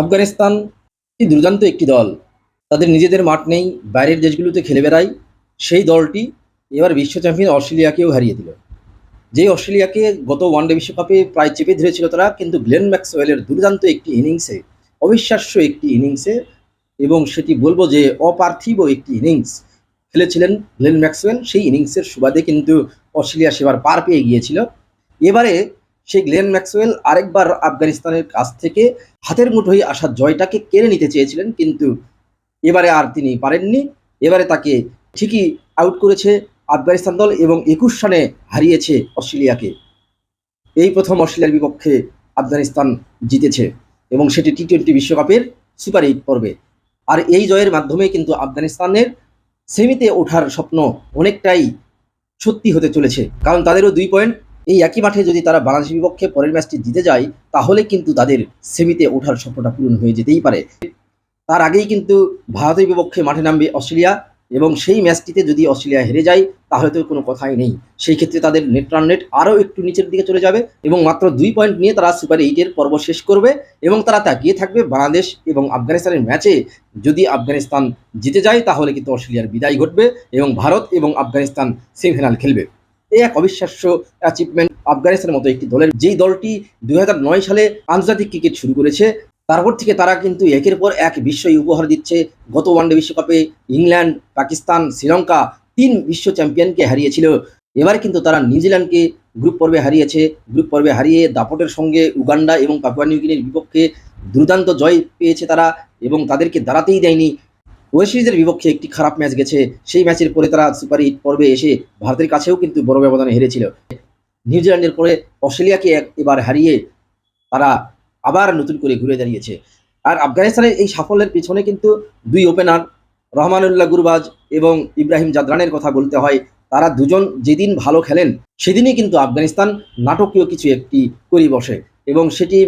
আফগানিস্তান কি দুর্দান্ত একটি দল। তাদের নিজেদের মাঠ নেই, বাইরের দেশগুলোতে খেলে বেড়ায়। সেই দলটি এবার বিশ্ব চ্যাম্পিয়ন অস্ট্রেলিয়াকেও হারিয়ে দিল। যেই অস্ট্রেলিয়াকে গত ওয়ানডে বিশ্বকাপে প্রায় চেপে ধরেছিল তারা, কিন্তু গ্লেন ম্যাক্সওয়েলের দুর্দান্ত একটি ইনিংসে, অবিশ্বাস্য একটি ইনিংসে, এবং সেটি বলব যে অপার্থিব একটি ইনিংস খেলেছিলেন গ্লেন ম্যাক্সওয়েল। সেই ইনিংসের সুবাদে কিন্তু অস্ট্রেলিয়া সেবার পার পেয়ে গিয়েছিল। এবারে সেই গ্লেন ম্যাক্সওয়েল আরেকবার আফগানিস্তানের কাছ থেকে হাতের মুঠোয় আসা জয়টাকে কেড়ে নিতে চেয়েছিলেন, কিন্তু এবারে আর তিনি পারেননি। এবারে তাকে ঠিকই আউট করেছে আফগানিস্তান দল এবং একুশ রানে হারিয়েছে অস্ট্রেলিয়াকে। এই প্রথম অস্ট্রেলিয়ার বিপক্ষে আফগানিস্তান জিতেছে এবং সেটি টি টোয়েন্টি বিশ্বকাপের সুপার এইট পর্বে। আর এই জয়ের মাধ্যমে কিন্তু আফগানিস্তানের সেমিতে ওঠার স্বপ্ন অনেকটাই সত্যি হতে চলেছে, কারণ তাদেরও দুই পয়েন্ট এই একই মাঠে যদি তারা বাংলাদেশের বিপক্ষে পরের ম্যাচটি জিতে যায়, তাহলে কিন্তু তাদের সেমিতে ওঠার স্বপ্নটা পূরণ হয়ে যেতেই পারে। তার আগেই কিন্তু ভারতের বিপক্ষে মাঠে নামবে অস্ট্রেলিয়া এবং সেই ম্যাচটিতে যদি অস্ট্রেলিয়া হেরে যায়, তাহলে তো কোনো কথাই নেই। সেই ক্ষেত্রে তাদের নেট রান নেট আরও একটু নিচের দিকে চলে যাবে এবং মাত্র দুই পয়েন্ট নিয়ে তারা সুপার এইটের পর্ব শেষ করবে এবং তারা তাকিয়ে থাকবে বাংলাদেশ এবং আফগানিস্তানের ম্যাচে। যদি আফগানিস্তান জিতে যায়, তাহলে কিন্তু অস্ট্রেলিয়ার বিদায় ঘটবে এবং ভারত এবং আফগানিস্তান সেমিফাইনাল খেলবে। এক অবিশ্বাস্য অ্যাচিভমেন্ট আফগানিস্তানের মতো একটি দলের। যেই দলটি দু হাজার নয় সালে আন্তর্জাতিক ক্রিকেট শুরু করেছে তারপর থেকে তারা কিন্তু একের পর এক বিশ্বই উপহার দিচ্ছে। গত ওয়ানডে বিশ্বকাপে ইংল্যান্ড, পাকিস্তান, শ্রীলঙ্কা তিন বিশ্ব চ্যাম্পিয়নকে হারিয়েছিল। এবার কিন্তু তারা নিউজিল্যান্ডকে গ্রুপ পর্বে হারিয়েছে। গ্রুপ পর্বে হারিয়ে দাপটের সঙ্গে উগান্ডা এবং পাপুয়া নিউগিনির বিপক্ষে দুর্দান্ত জয় পেয়েছে তারা এবং তাদেরকে দাঁড়াতেই দেয়নি ওয়েস্ট ইন্ডিজের বিপক্ষে একটি খারাপ ম্যাচ গেছে। সেই ম্যাচের পরে তারা সুপার এইট পর্বে এসে ভারতের কাছেও কিন্তু বড় ব্যবধানে হেরেছিল। নিউজিল্যান্ডের পরে অস্ট্রেলিয়াকে এবার হারিয়ে তারা আবার নতুন করে ঘুরে দাঁড়িয়েছে। আর আফগানিস্তানের এই সাফল্যের পিছনে কিন্তু দুই ওপেনার রহমানুল্লাহ গুরবাজ এবং ইব্রাহিম জাদরানের কথা বলতে হয়, তারা দুজন যেদিন ভালো খেলেন, সেদিনই কিন্তু আফগানিস্তান নাটকীয় কিছু একটি করি বসে। এবং সেটি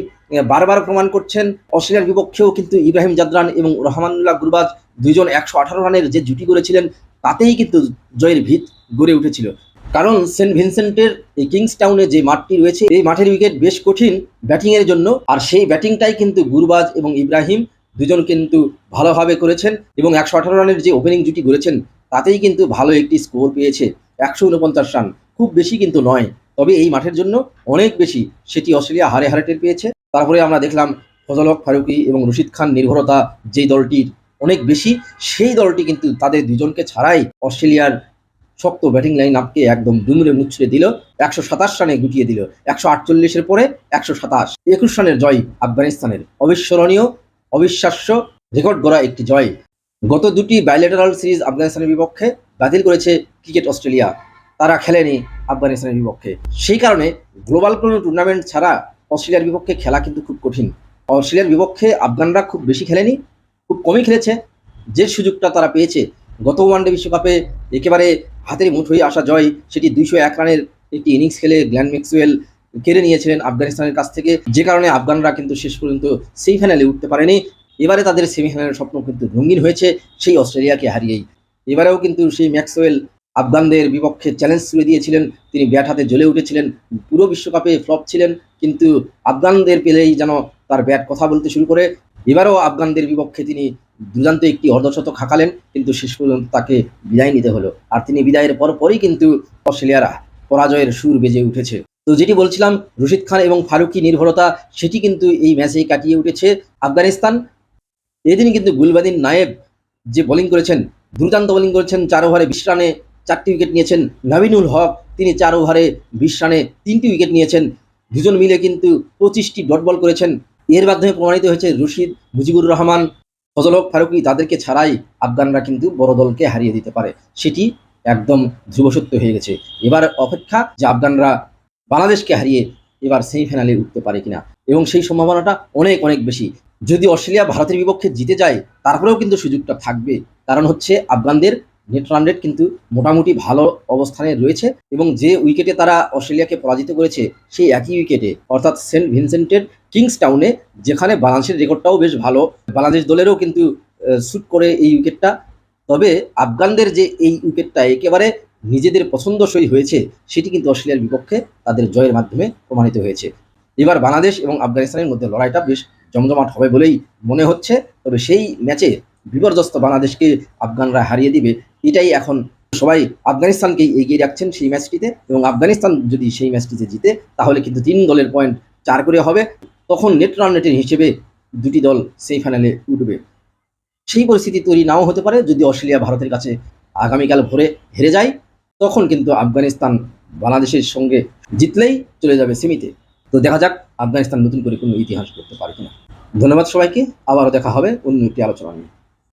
বারবার প্রমাণ করছেন অস্ট্রেলিয়ার বিপক্ষেও কিন্তু ইব্রাহিম জাদরান এবং রহমানুল্লাহ গুরবাজ দুজন একশো আঠারো রানের যে জুটি করেছিলেন, তাতেই কিন্তু জয়ের ভিত গড়ে উঠেছিল। কারণ সেন্ট ভিনসেন্টের এই কিংস টাউনে যে মাঠটি রয়েছে, এই মাঠের উইকেট বেশ কঠিন ব্যাটিং এর জন্য, আর সেই ব্যাটিংটাই কিন্তু গুরবাজ এবং ইব্রাহিম দুজন কিন্তু ভালোভাবে করেছেন এবং একশো আঠারো রানের যে ওপেনিং জুটি করেছেন তাতেই কিন্তু ভালো একটি স্কোর পেয়েছে, একশো উনপঞ্চাশ রান। খুব বেশি কিন্তু নয়, তবে এই মাঠের জন্য অনেক বেশি সেটি অস্ট্রেলিয়া হারে হারে টের পেয়েছে। তারপরে আমরা দেখলাম ফজল হক ফারুকি এবং রশিদ খান নির্ভরতা যেই দলটির অনেক বেশি, সেই দলটি কিন্তু তাদের দুজনকে ছাড়াই অস্ট্রেলিয়ার শক্ত ব্যাটিং লাইন আপকে একদম দুমড়ে মুচড়ে দিল, একশো সাতাশ রানে গুটিয়ে দিল, একশো আটচল্লিশের পরে একশো সাতাশ। একুশ রানের জয় আফগানিস্তানের। অবিস্মরণীয়, অবিশ্বাস্য, রেকর্ড গড়া একটি জয়। গত দুটি বাইলেটারাল সিরিজ আফগানিস্তানের বিপক্ষে বাতিল করেছে ক্রিকেট অস্ট্রেলিয়া। তারা খেলেনি আফগানিস্তানের বিপক্ষে। সেই কারণে গ্লোবাল কোনো টুর্নামেন্ট ছাড়া অস্ট্রেলিয়ার বিপক্ষে খেলা কিন্তু খুব কঠিন। অস্ট্রেলিয়ার বিপক্ষে আফগানরা খুব বেশি খেলেনি, খুব কমই খেলেছে। যে সুযোগটা তারা পেয়েছে, গত ওয়ানডে বিশ্বকাপে একেবারে হাতের মুঠোয় আসা জয়, সেটি দুইশো এক রানের একটি ইনিংস খেলে গ্ল্যান ম্যাক্সওয়েল কেড়ে নিয়েছিলেন আফগানিস্তানের কাছ থেকে। যে কারণে আফগানরা কিন্তু শেষ পর্যন্ত সেই ফাইনালে উঠতে পারেনি। এবারে তাদের সেমিফাইনালের স্বপ্ন কিন্তু রঙিন হয়েছে, সেই অস্ট্রেলিয়াকে হারিয়েই। এবারেও কিন্তু সেই ম্যাক্সওয়েল আফগানদের বিপক্ষে চ্যালেঞ্জ তুলে দিয়েছিলেন। তিনি ব্যাট হাতে জ্বলে উঠেছিলেন। পুরো বিশ্বকাপে ফ্লপ ছিলেন। কিন্তু আফগানদের পেলেই যেন তার ব্যাট কথা বলতে শুরু করে। এবারও আফগানদের বিপক্ষে তিনি দুর্দান্ত একটি অর্ধশতক হাঁকালেন। কিন্তু শেষ পর্যন্ত তাকে বিদায় নিতে হলো। আর তিনি বিদায়ের পর পরই কিন্তু অস্ট্রেলিয়ারা পরাজয়ের সুর বেজে উঠেছে। তো যেটি বলছিলাম, রশিদ খান এবং ফারুকি নির্ভরতা, সেটি কিন্তু এই ম্যাচেই কাটিয়ে উঠেছে আফগানিস্তান। এদিন কিন্তু গুলবাদিন নায়েব যে বোলিং করেছেন, দুর্দান্ত বোলিং করেছেন চার ওভারে বিশ রানে। চারটি উইকেট নিয়েছেন নাবিনুল হক। তিনি চার ওভারে বিশ রানে তিনটি উইকেট নিয়েছেন। দুজন মিলে কিন্তু পঁচিশটি ডট বল করেছেন। এর মাধ্যমে প্রমাণিত হয়েছে রশিদ, মুজিবুর রহমান, ফজল হক, ফারুকি তাদেরকে ছাড়াই আফগানরা কিন্তু বড় দলকে হারিয়ে দিতে পারে। সেটি একদম ধ্রুবসত্য হয়ে গেছে। এবার অপেক্ষা যে আফগানরা বাংলাদেশকে হারিয়ে এবার সেমিফাইনালে উঠতে পারে কিনা। এবং সেই সম্ভাবনাটা অনেক অনেক বেশি। যদি অস্ট্রেলিয়া ভারতের বিপক্ষে জিতে যায়, তারপরেও কিন্তু সুযোগটা থাকবে। কারণ হচ্ছে আফগানদের নেট রান রেট কিন্তু মোটামুটি ভালো অবস্থানে রয়েছে এবং যে উইকেটে তারা অস্ট্রেলিয়াকে পরাজিত করেছে, সেই একই উইকেটে, অর্থাৎ সেন্ট ভিনসেন্টের কিংস টাউনে, যেখানে বাংলাদেশের রেকর্ডটাও বেশ ভালো। বাংলাদেশ দলেরও কিন্তু শ্যুট করে এই উইকেটটা। তবে আফগানদের যে এই উইকেটটা একেবারে নিজেদের পছন্দসই হয়েছে, সেটি কিন্তু অস্ট্রেলিয়ার বিপক্ষে তাদের জয়ের মাধ্যমে প্রমাণিত হয়েছে। এবার বাংলাদেশ এবং আফগানিস্তানের মধ্যে লড়াইটা বেশ জমজমাট হবে বলেই মনে হচ্ছে। তবে সেই ম্যাচে বিপর্যস্ত বাংলাদেশকে আফগানরা হারিয়ে দিবে। এটাই এখন সবাই আফগানিস্তানকেই এগিয়ে রাখছেন সেই ম্যাচটিতে এবং আফগানিস্তান যদি সেই ম্যাচটিতে জিতে, তাহলে কিন্তু তিন দলের পয়েন্ট চার করে হবে। তখন নেট রান রেটের হিসেবে দুটি দল সেমিফাইনালে উঠবে। সেই পরিস্থিতি তৈরি নাও হতে পারে, যদি অস্ট্রেলিয়া ভারতের কাছে আগামীকাল ভোরে হেরে যায়, তখন কিন্তু আফগানিস্তান বাংলাদেশের সঙ্গে জিতলেই চলে যাবে সেমিতে তো দেখা যাক আফগানিস্তান নতুন করে কোনো ইতিহাস করতে পারে কিনা। ধন্যবাদ সবাইকে, আবারও দেখা হবে অন্য একটি আলোচনা নিয়ে।